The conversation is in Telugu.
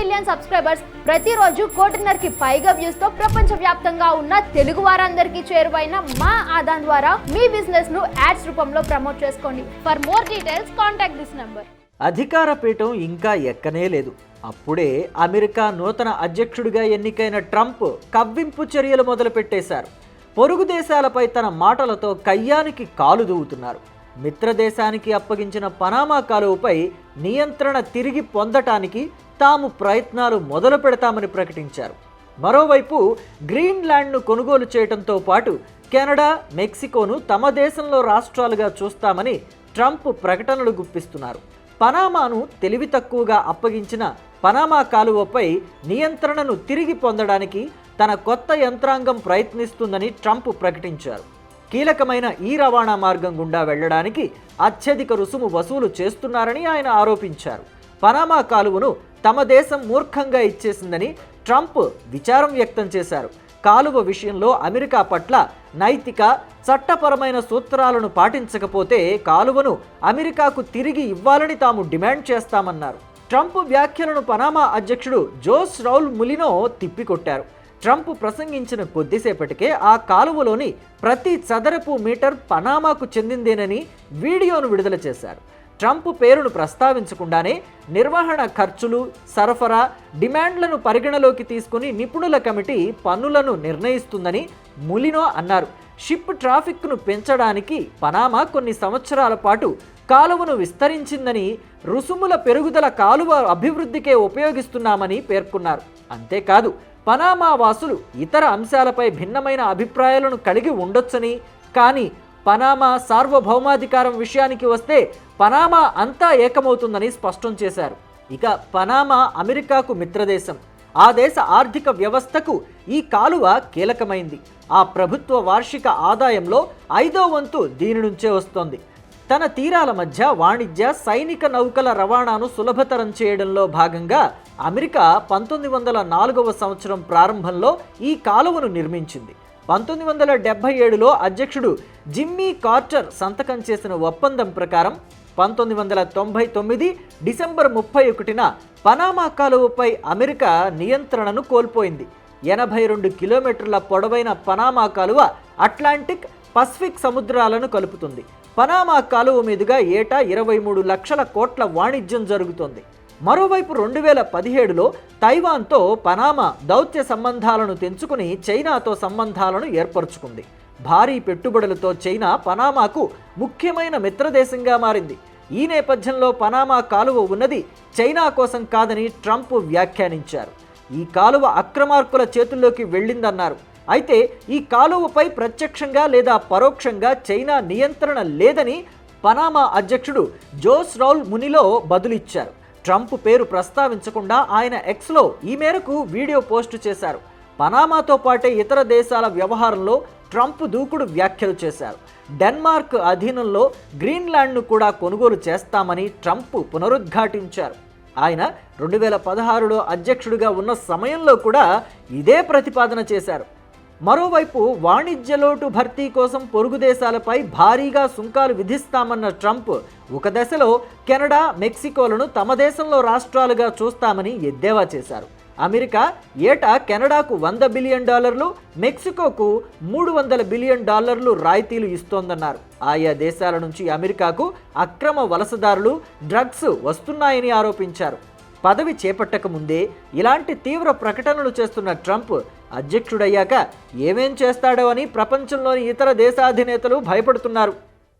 మిలియన్ సబ్స్క్రైబర్స్ ప్రతిరోజు కోటిన్నరకి పైగా వ్యూస్తో ప్రపంచ వ్యాప్తంగా ఉన్న తెలుగు వారందరికీ చేరువైన మా ఆదాన్ ద్వారా మీ బిజినెస్ను యాడ్స్ రూపంలో ప్రమోట్ చేసుకోండి. For more details contact this number అధికార పీఠం ఇంకా ఎక్కనే లేదు. అప్పుడే అమెరికా నూతన అధ్యక్షుడిగా ఎన్నికైన ట్రంప్ కవ్వింపు చర్యలు మొదలుపెట్టేశారు. పొరుగు దేశాలపై తన మాటలతో కయ్యానికి కాలు దూవుతున్నారు. మిత్రదేశానికి అప్పగించిన పనామా కాలువపై నియంత్రణ తిరిగి పొందటానికి తాము ప్రయత్నాలు మొదలు పెడతామని ప్రకటించారు. మరోవైపు గ్రీన్లాండ్ను కొనుగోలు చేయడంతో పాటు కెనడా మెక్సికోను తమ దేశంలో రాష్ట్రాలుగా చూస్తామని ట్రంప్ ప్రకటనలు గుప్పిస్తున్నారు. పనామాను తెలివి తక్కువగా అప్పగించిన పనామా కాలువపై నియంత్రణను తిరిగి పొందడానికి తన కొత్త యంత్రాంగం ప్రయత్నిస్తుందని ట్రంప్ ప్రకటించారు. కీలకమైన ఈ రవాణా మార్గం గుండా వెళ్ళడానికి అత్యధిక రుసుము వసూలు చేస్తున్నారని ఆయన ఆరోపించారు. పనామా కాలువను తమ దేశం మూర్ఖంగా ఇచ్చేసిందని ట్రంప్ విచారం వ్యక్తం చేశారు. కాలువ విషయంలో అమెరికా పట్ల నైతిక చట్టపరమైన సూత్రాలను పాటించకపోతే కాలువను అమెరికాకు తిరిగి ఇవ్వాలని తాము డిమాండ్ చేస్తామన్నారు. ట్రంప్ వ్యాఖ్యలను పనామా అధ్యక్షుడు జోస్ రౌల్ ములినో తిప్పికొట్టారు. ట్రంప్ ప్రసంగించిన కొద్దిసేపటికే ఆ కాలువలోని ప్రతి చదరపు మీటర్ పనామాకు చెందిందేనని వీడియోను విడుదల చేశారు. ట్రంప్ పేరును ప్రస్తావించకుండానే నిర్వహణ ఖర్చులు సరఫరా డిమాండ్లను పరిగణలోకి తీసుకుని నిపుణుల కమిటీ పన్నులను నిర్ణయిస్తుందని ములినో అన్నారు. షిప్ ట్రాఫిక్ను పెంచడానికి పనామా కొన్ని సంవత్సరాల పాటు కాలువను విస్తరించిందని రుసుముల పెరుగుదల కాలువ అభివృద్ధికే ఉపయోగిస్తున్నామని పేర్కొన్నారు. అంతేకాదు పనామా వాసులు ఇతర అంశాలపై భిన్నమైన అభిప్రాయాలను కలిగి ఉండొచ్చని. కానీ పనామా సార్వభౌమాధికారం విషయానికి వస్తే పనామా అంతా ఏకమవుతుందని స్పష్టం చేశారు. ఇక పనామా అమెరికాకు మిత్రదేశం. ఆ దేశ ఆర్థిక వ్యవస్థకు ఈ కాలువ కీలకమైంది. ఆ ప్రభుత్వ వార్షిక ఆదాయంలో ఐదో వంతు దీని నుంచే వస్తోంది. తన తీరాల మధ్య వాణిజ్య సైనిక నౌకల రవాణాను సులభతరం చేయడంలో భాగంగా అమెరికా పంతొమ్మిది వందల నాలుగవ సంవత్సరం ప్రారంభంలో ఈ కాలువను నిర్మించింది. పంతొమ్మిది వందల డెబ్బై ఏడులో అధ్యక్షుడు జిమ్మీ కార్టర్ సంతకం చేసిన ఒప్పందం ప్రకారం పంతొమ్మిది వందల తొంభై తొమ్మిది డిసెంబర్ ముప్పై ఒకటిన పనామా కాలువపై అమెరికా నియంత్రణను కోల్పోయింది. ఎనభై రెండు కిలోమీటర్ల పొడవైన పనామా కాలువ అట్లాంటిక్ పసిఫిక్ సముద్రాలను కలుపుతుంది. పనామా కాలువ మీదుగా ఏటా ఇరవై మూడు లక్షల కోట్ల వాణిజ్యం జరుగుతోంది. మరోవైపు రెండు వేల పదిహేడులో తైవాన్తో పనామా దౌత్య సంబంధాలను తెంచుకుని చైనాతో సంబంధాలను ఏర్పరచుకుంది. భారీ పెట్టుబడులతో చైనా పనామాకు ముఖ్యమైన మిత్రదేశంగా మారింది. ఈ నేపథ్యంలో పనామా కాలువ ఉన్నది చైనా కోసం కాదని ట్రంప్ వ్యాఖ్యానించారు. ఈ కాలువ అక్రమార్కుల చేతుల్లోకి వెళ్ళిందన్నారు. అయితే ఈ కాలువపై ప్రత్యక్షంగా లేదా పరోక్షంగా చైనా నియంత్రణ లేదని పనామా అధ్యక్షుడు జోస్ రౌల్ మునిలో బదులిచ్చారు. ట్రంప్ పేరు ప్రస్తావించకుండా ఆయన ఎక్స్లో ఈ మేరకు వీడియో పోస్టు చేశారు. పనామాతో పాటే ఇతర దేశాల వ్యవహారంలో ట్రంప్ దూకుడు వ్యాఖ్యలు చేశారు. డెన్మార్క్ అధీనంలో గ్రీన్లాండ్ను కూడా కొనుగోలు చేస్తామని ట్రంప్ పునరుద్ఘాటించారు. ఆయన రెండు వేల పదహారులో అధ్యక్షుడిగా ఉన్న సమయంలో కూడా ఇదే ప్రతిపాదన చేశారు. మరోవైపు వాణిజ్య లోటు భర్తీ కోసం పొరుగు దేశాలపై భారీగా సుంకాలు విధిస్తామన్న ట్రంప్ ఒక దశలో కెనడా మెక్సికోలను తమ దేశంలో రాష్ట్రాలుగా చూస్తామని ఎద్దేవా చేశారు. అమెరికా ఏటా కెనడాకు వంద బిలియన్ డాలర్లు మెక్సికోకు మూడు వందల బిలియన్ డాలర్లు రాయితీలు ఇస్తోందన్నారు. ఆయా దేశాల నుంచి అమెరికాకు అక్రమ వలసదారులు డ్రగ్స్ వస్తున్నాయని ఆరోపించారు. పదవి చేపట్టకముందే ఇలాంటి తీవ్ర ప్రకటనలు చేస్తున్న ట్రంప్ అధ్యక్షుడయ్యాక ఏమేం చేస్తాడో అని ప్రపంచంలోని ఇతర దేశాధినేతలు భయపడుతున్నారు.